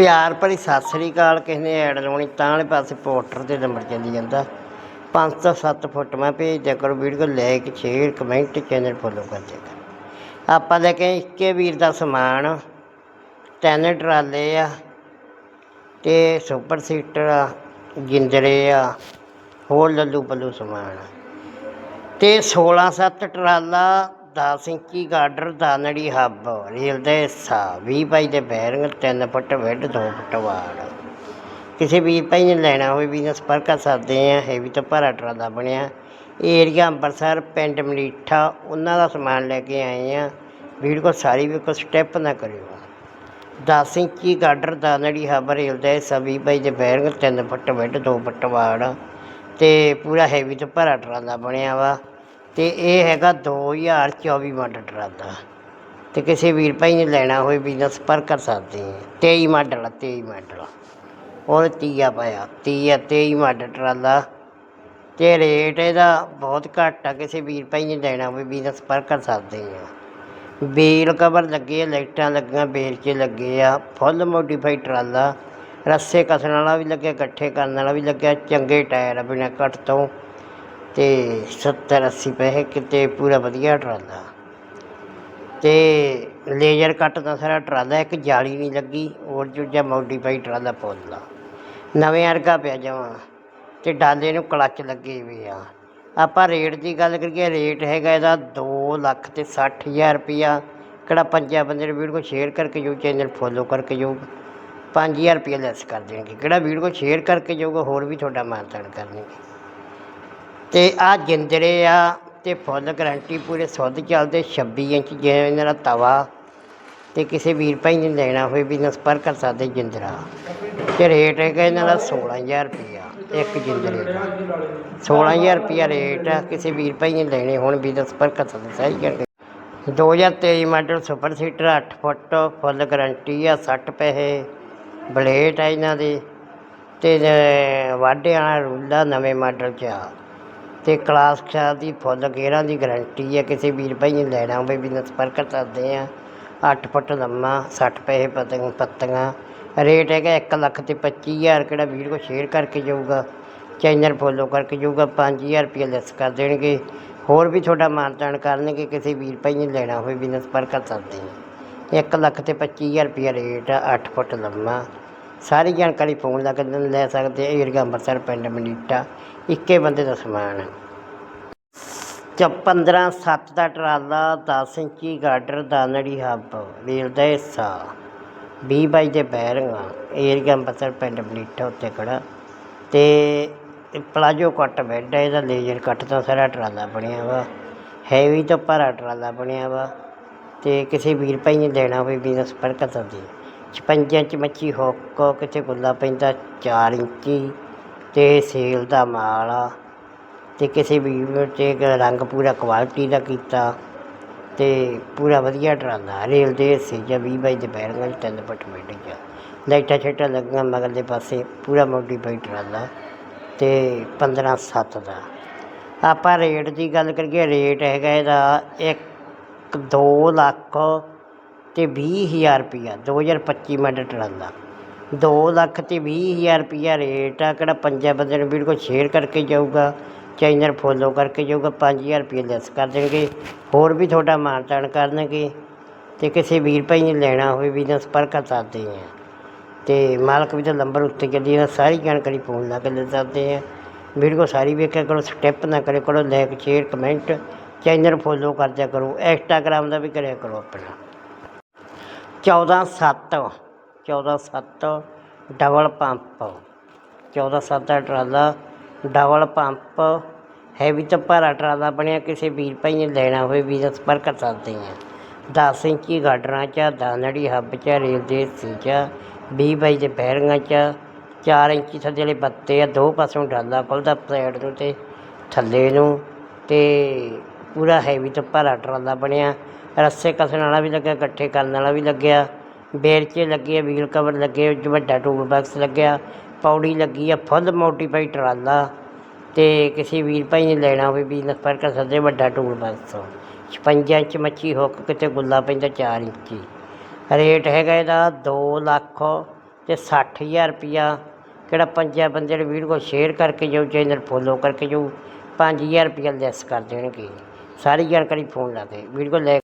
ਪਿਆਰ ਭਰੀ ਸਤਿ ਸ੍ਰੀ ਅਕਾਲ, ਕਿਸੇ ਨੇ ਐਡ ਲਾਉਣੀ ਤਾਂ ਵਾਲੇ ਪਾਸੇ ਪੋਸਟਰ ਤੇ ਨੰਬਰ ਚੱਲੀ ਜਾਂਦਾ। 5 ਤੋਂ 7 ਫੁੱਟ ਮੈਂ ਭੇਜ ਦਿਆ ਕਰੋ video like share comment channel follow ਕਰ ਦਿਆ ਕਰੋ। ਆਪਾਂ ਲੈ ਕੇ ਇੱਕੇ ਵੀਰ ਦਾ ਸਮਾਨ, ਤਿੰਨ ਟਰਾਲੇ ਆ ਤੇ ਸੁਪਰ ਸੀਟਰ ਆ ਗਿੰਦਰੇ ਆ, ਹੋਰ ਲੱਲੂ ਪੱਲੂ ਸਮਾਨ ਆ। ਤੇ 16 7 ਟਰਾਲਾ 10 ਇੰਚੀ ਗਾਡਰ ਦਾਨੜੀ ਹੱਬ, ਰੇਲ ਦਾ ਹਿੱਸਾ 20 ਪਾਈ ਦੇ ਬੈਰਿੰਗ 3 ਫੁੱਟ ਵਿੱਢ 2 ਫੁੱਟ ਵਾੜ। ਕਿਸੇ ਵੀਰ ਭਾਈ ਨੇ ਲੈਣਾ ਹੋਵੇ ਵੀ ਸੰਪਰਕ ਕਰ ਸਕਦੇ ਆ ਹੈਵੀ ਤੋਂ ਤਾਂ ਭਾਰਾ ਟਰਾਲਾ ਬਣਿਆ। ਏਰੀਆ ਅੰਮ੍ਰਿਤਸਰ ਪਿੰਡ ਮਲੀਠਾ, ਉਹਨਾਂ ਦਾ ਸਮਾਨ ਲੈ ਕੇ ਆਏ ਆ। ਵੀਰ ਕੋ ਸਾਰੀ ਵੀ ਕੋ ਸਟੈਪ ਨਾ ਕਰਿਓ। 10 ਇੰਚੀ ਗਾਡਰ ਦਾਨੜੀ ਹੱਬ, ਰੇਲ ਦਾ ਹਿੱਸਾ 20 ਪਾਈ ਦੇ ਬੈਰਿੰਗ 3 ਫੁੱਟ ਵਿੱਢ 2 ਫੁੱਟ ਵਾੜ। ਤੇ ਪੂਰਾ ਹੈਵੀ ਤੇ ਭਾਰਾ ਟਰਾਲਾ ਬਣਿਆ ਵਾ। ਤੇ ਇਹ ਹੈਗਾ 2024 ਮਾਡਲ ਟਰਾਲਾ ਤੇ ਕਿਸੇ ਵੀਰ ਭਾਈ ਨੇ ਲੈਣਾ ਹੋਵੇ ਬਿਜ਼ਨਸ ਪਰ ਕਰ ਸਕਦੇ ਆ। 23 ਮਾਡਲ ਆ 23 ਮਾਡਲ ਉਹ ਤੀਆ ਪਾਇਆ। ਤੀਆ 23 ਮਾਡਲ ਟਰਾਲਾ ਤੇ ਰੇਟ ਇਹਦਾ ਬਹੁਤ ਘੱਟ ਆ। ਕਿਸੇ ਵੀਰ ਭਾਈ ਨੇ ਲੈਣਾ ਹੋਵੇ ਬਿਜ਼ਨਸ ਪਰ ਕਰ ਸਕਦੇ ਆ। ਵੀਲ ਕਵਰ ਲੱਗੇ ਲਾਈਟਾਂ ਲੱਗੀਆਂ ਬੇਰਚੇ ਲੱਗੇ ਆ। ਫੁੱਲ ਮੋਡੀਫਾਈਡ ਟਰਾਲਾ ਰੱਸੇ ਕਸਣ ਵਾਲਾ ਵੀ ਲੱਗਿਆ, ਇਕੱਠੇ ਕਰਨ ਵਾਲਾ ਵੀ ਲੱਗਿਆ। ਚੰਗੇ ਟਾਇਰ ਆ ਬਿਨਾਂ ਕੱਟ ਤੋਂ। ਤੇ 70 80 ਪੈਸੇ ਕਿਤੇ ਪੂਰਾ ਵਧੀਆ ਟਰਾਲਾ। ਤੇ ਲੇਜ਼ਰ ਕੱਟ ਦਾ ਸਾਰਾ ਟਰਾਲਾ, ਇੱਕ ਜਾਲੀ ਨਹੀਂ ਲੱਗੀ, ਹੋਰ ਦੂਜਾ ਮੋਡੀਫਾਈ ਟਰਾਲਾ ਪੋਲਾ ਨਵੇਂ ਵਰਗਾ ਪਿਆ ਜਾਵਾਂ ਤੇ ਡਾਲੇ ਨੂੰ ਕਲੱਚ ਲੱਗੇ ਵੀ ਆ। ਆਪਾਂ ਰੇਟ ਦੀ ਗੱਲ ਕਰੀਏ ਰੇਟ ਹੈਗਾ ਇਹਦਾ 2 ਲੱਖ ਤੇ 60000 ਰੁਪਿਆ ਕਿਹੜਾ ਪੰਜਾਂ ਬੰਦੇ ਨੇ ਵੀਡੀਓ ਸ਼ੇਅਰ ਕਰਕੇ ਜੋ ਚੈਨਲ ਫੋਲੋ ਕਰਕੇ ਜੋ 5000 ਰੁਪਏ ਲੈਸ ਕਰ ਦੇਣਗੇ। ਕਿਹੜਾ ਵੀਡੀਓ ਸ਼ੇਅਰ ਕਰਕੇ ਜਾਊਗਾ, ਹੋਰ ਵੀ ਤੁਹਾਡਾ ਮਾਨਤਾਨ ਕਰਨਗੇ। ਤੇ ਆ ਜਿੰਦਰੇ ਆ ਤੇ ਫੁੱਲ ਗਰੰਟੀ ਪੂਰੇ ਸੁੱਧ ਚੱਲਦੇ 26 ਇੰਚ ਜਿਵੇਂ ਇਹਨਾਂ ਦਾ ਤਵਾ ਤੇ ਕਿਸੇ ਵੀਰ ਭਾਈ ਨੇ ਲੈਣਾ ਹੋਵੇ ਵੀ ਸੰਪਰਕ ਕਰ ਸਕਦੇ ਜਿੰਦਰਾ। ਤੇ ਰੇਟ ਹੈਗਾ ਇਹਨਾਂ ਦਾ 16000 ਰੁਪਇਆ, ਇੱਕ ਜਿੰਦਰੇ ਦਾ। 16000 ਰੁਪਇਆ ਰੇਟ ਆ, ਕਿਸੇ ਵੀਰ ਭਾਈ ਨੇ ਲੈਣੇ ਹੁਣ ਵੀ ਸੰਪਰਕ ਕਰ ਸਕਦੇ ਸਹੀ ਕਰਕੇ 2023 model super seater 8 foot full guarantee ਆ 60 ਪੈਸੇ ਬਲੇਟ ਆ ਇਹਨਾਂ ਦੇ। ਤੇ ਵਾਢੇ ਵਾਲਾ ਰੂਲਾ ਨਵੇਂ ਮਾਡਲ ਚ ਆ। ਅਤੇ ਕਲਾਸ ਖਿਆਲ ਦੀ ਫੁੱਲ ਗੇਅਰਾਂ ਦੀ ਗਰੰਟੀ ਹੈ। ਕਿਸੇ ਵੀਰ ਭਾਈ ਨੇ ਲੈਣਾ ਹੋਵੇ ਬਿਜਨਸ ਸੰਪਰਕ ਕਰਦੇ ਹਾਂ ਅੱਠ ਫੁੱਟ ਲੰਮਾ, ਸੱਠ ਪੈਸੇ ਪਤੰਗ, ਪੱਤੀਆਂ। ਰੇਟ ਹੈਗਾ ਇੱਕ ਲੱਖ ਤੇ 25000 ਕਿਹੜਾ ਵੀਡੀਓ ਸ਼ੇਅਰ ਕਰਕੇ ਜਾਊਗਾ। ਚੈਨਲ ਫੋਲੋ ਕਰਕੇ ਜਾਊਗਾ, ਪੰਜ ਹਜ਼ਾਰ ਰੁਪਈਆ ਲੈਸ ਕਰ ਦੇਣਗੇ। ਹੋਰ ਵੀ ਤੁਹਾਡਾ ਮਾਨਤਾਨ ਕਰਨਗੇ, ਕਿਸੇ ਵੀਰ ਭਾਈ ਨੇ ਲੈਣਾ ਹੋਵੇ ਬਿਜਨਸ ਸੰਪਰਕ ਕਰ ਸਕਦੇ ਆ। 1 ਲੱਖ ਤੇ 25000 ਰੁਪਏ ਰੇਟ ਆ, ਅੱਠ ਫੁੱਟ ਲੰਮਾ। ਸਾਰੀ ਜਾਣਕਾਰੀ ਫੋਨ ਲਾ ਕੇ ਲੈ ਸਕਦੇ ਆ ਏਰੀਆ ਅੰਮ੍ਰਿਤਸਰ ਪਿੰਡ ਮਨੀਟਾ, ਇੱਕੇ ਬੰਦੇ ਦਾ ਸਮਾਨ ਚ 15 7 ਦਾ ਟਰਾਲਾ 10 ਇੰਚੀ ਗਾਡਰ, ਦਾਨੜੀ ਹੱਬ, ਰੇਲ ਦਾ ਹਿੱਸਾ 20 ਬਾਈ ਦੇ ਬੈਰਿੰਗਾਂ ਏਰੀਆ ਅੰਮ੍ਰਿਤਸਰ ਪਿੰਡ ਮਨੀਟਾ ਉੱਤੇ ਖੜਾ। ਤੇ ਪਲਾਜੋ ਕੱਟ ਬੈੱਡ ਹੈ, ਇਹਦਾ ਲੇਜ਼ਰ ਕੱਟ ਦਾ ਸਾਰਾ ਟਰਾਲਾ ਬਣਿਆ ਵਾ। ਹੈਵੀ ਤੋਂ ਭਰਾ ਟਰਾਲਾ ਬਣਿਆ ਵਾ। ਤੇ ਕਿਸੇ ਵੀਰ ਭਾਈ ਨੇ ਲੈਣਾ ਹੋਵੇ ਵੀ ਸੰਪਰਕ ਕਰ ਸਕਦੇ 56 ਇੰਚ ਮੱਛੀ ਹੁੱਕ ਕਿਤੇ ਗੁੱਲਾ ਪੈਂਦਾ 4 ਇੰਚੀ ਤੇ ਸੇਲ ਦਾ ਮਾਲ ਆ। ਤੇ ਕਿਸੇ ਵੀ ਤੇ ਰੰਗ ਪੂਰਾ ਕੁਆਲਿਟੀ ਦਾ ਕੀਤਾ ਤੇ ਪੂਰਾ ਵਧੀਆ ਟਰਾਲਾ ਰੇਲ ਦੇ ਹਿੱਸੇ ਜਾਂ 20 ਬਾਈ ਦੇ ਬੈਰਿੰਗਾਂ 'ਚ ਤਿੰਨ ਫੁੱਟ ਮਿੰਟ 'ਚ ਲਾਈਟਾਂ ਛੇਟਾਂ ਲੱਗੀਆਂ ਮਗਰਲੇ ਪਾਸੇ ਪੂਰਾ ਮੋਡੀਫਾਈਡ ਟਰਾਲਾ ਤੇ 15 7 ਦਾ। ਆਪਾਂ ਰੇਟ ਦੀ ਗੱਲ ਕਰੀਏ, ਰੇਟ ਹੈਗਾ ਇਹਦਾ ਇੱਕ 2 ਲੱਖ ਅਤੇ ਵੀਹ ਹਜ਼ਾਰ ਰੁਪਈਆ 2025 ਮਾਡਲ ਟਰਾਲਾ ਦੋ ਲੱਖ ਅਤੇ ਵੀਹ ਹਜ਼ਾਰ ਰੁਪਈਆ ਰੇਟ ਆ, ਕਿਹੜਾ ਪੰਜਾਂ ਬੰਦਿਆਂ ਨੂੰ ਵੀਡੀਓ ਸ਼ੇਅਰ ਕਰਕੇ ਜਾਊਗਾ, ਚੈਨਲ ਫੋਲੋ ਕਰਕੇ ਜਾਊਗਾ, ਪੰਜ ਹਜ਼ਾਰ ਰੁਪਈਆ ਲੈਸ ਕਰ ਦੇਣਗੇ, ਹੋਰ ਵੀ ਤੁਹਾਡਾ ਮਾਣ ਤਾਣ ਕਰਨਗੇ ਅਤੇ ਕਿਸੇ ਵੀਰ ਭਾਈ ਨੇ ਲੈਣਾ ਹੋਵੇ ਵੀ ਨਾਲ ਸੰਪਰਕ ਕਰ ਸਕਦੇ ਆ। ਤੇ ਮਾਲਕ ਵੀ ਦਾ ਨੰਬਰ ਉੱਤੇ ਚੱਲੀ ਜਾਂਦਾ, ਸਾਰੀ ਜਾਣਕਾਰੀ ਫੋਨ ਲਾ ਕੇ ਲੈ ਸਕਦੇ ਆ। ਵੀਡੀਓ ਸਾਰੀ ਵੇਖਿਆ ਕਰੋ, ਸਟੈਪ ਨਾ ਕਰਿਆ ਕਰੋ, like, share, comment, channel follow ਕਰਦਿਆ ਕਰੋ, ਇੰਸਟਾਗ੍ਰਾਮ ਦਾ ਵੀ ਕਰਿਆ ਕਰੋ ਆਪਣਾ। 14 7 14 7 ਡਬਲ ਪੰਪ 14 7 ਦਾ ਟਰਾਲਾ, ਡਬਲ ਪੰਪ। ਹੈਵੀ ਤੇ ਭਾਰਾ ਟਰਾਲਾ ਬਣਿਆ, ਕਿਸੇ ਵੀਰ ਭਾਈ ਨੇ ਲੈਣਾ ਹੋਵੇ ਵੀ ਸੰਪਰਕ ਕਰ ਸਕਦੇ ਆ 10 ਇੰਚੀ ਗਾਡਰਾਂ ਚ, ਦਾਨੜੀ ਹੱਬ ਚ, ਰੇਲ ਦੇ ਹਿੱਸੇ ਚ 20 ਬਾਈ ਦੇ ਬੈਰਿੰਗਾਂ ਚ 4 ਇੰਚੀ ਥੱਲੇ ਵਾਲੇ ਬੱਤੇ ਆ, ਦੋ ਪਾਸੋਂ ਡਾਲਾ ਖੁੱਲਦਾ ਸਾਈਡ ਨੂੰ ਤੇ ਥੱਲੇ ਨੂੰ ਤੇ ਪੂਰਾ ਹੈਵੀ ਤੇ ਭਾਰਾ ਟਰਾਲਾ ਬਣਿਆ। ਰੱਸੇ ਕੱਸਣ ਵਾਲਾ ਵੀ ਲੱਗਿਆ, ਇਕੱਠੇ ਕਰਨ ਵਾਲਾ ਵੀ ਲੱਗਿਆ। ਬੇਰਚੇ ਲੱਗੇ ਆ ਵੀਲ ਕਵਰ ਲੱਗੇ, ਵਿੱਚ ਵੱਡਾ ਟੂਲ ਬਾਕਸ ਲੱਗਿਆ। ਪੌੜੀ ਲੱਗੀ ਆ, ਫੁੱਲ ਮੋਡੀਫਾਈਡ ਟਰਾਲਾ। ਤੇ ਕਿਸੇ ਵੀਰ ਭਾਈ ਨੇ ਲੈਣਾ ਹੋਵੇ ਵੀ ਨੰਬਰ ਕਰ ਸਕਦੇ ਵੱਡਾ ਟੂਲ ਬਾਕਸ। 56 ਇੰਚ ਮੱਛੀ ਹੁੱਕ, ਕਿਤੇ ਗੁੱਲਾ ਪੈਂਦਾ 4 ਇੰਚੀ। ਰੇਟ ਹੈਗਾ ਇਹਦਾ 2 ਲੱਖ ਤੇ 60000 ਰੁਪਿਆ ਕਿਹੜਾ ਪੰਜਾਂ ਬੰਦੇ ਨੇ ਵੀਡੀਓ ਸ਼ੇਅਰ ਕਰਕੇ ਜੋ ਚੈਨਲ ਫੋਲੋ ਕਰਕੇ ਜੋ 5000 ਰੁਪਿਆ ਲੈਸ ਕਰ ਦੇਣਗੇ। ਸਾਰੀ ਜਾਣਕਾਰੀ ਫੋਨ ਲਾ ਕੇ ਵੀਡੀਓ ਲੈ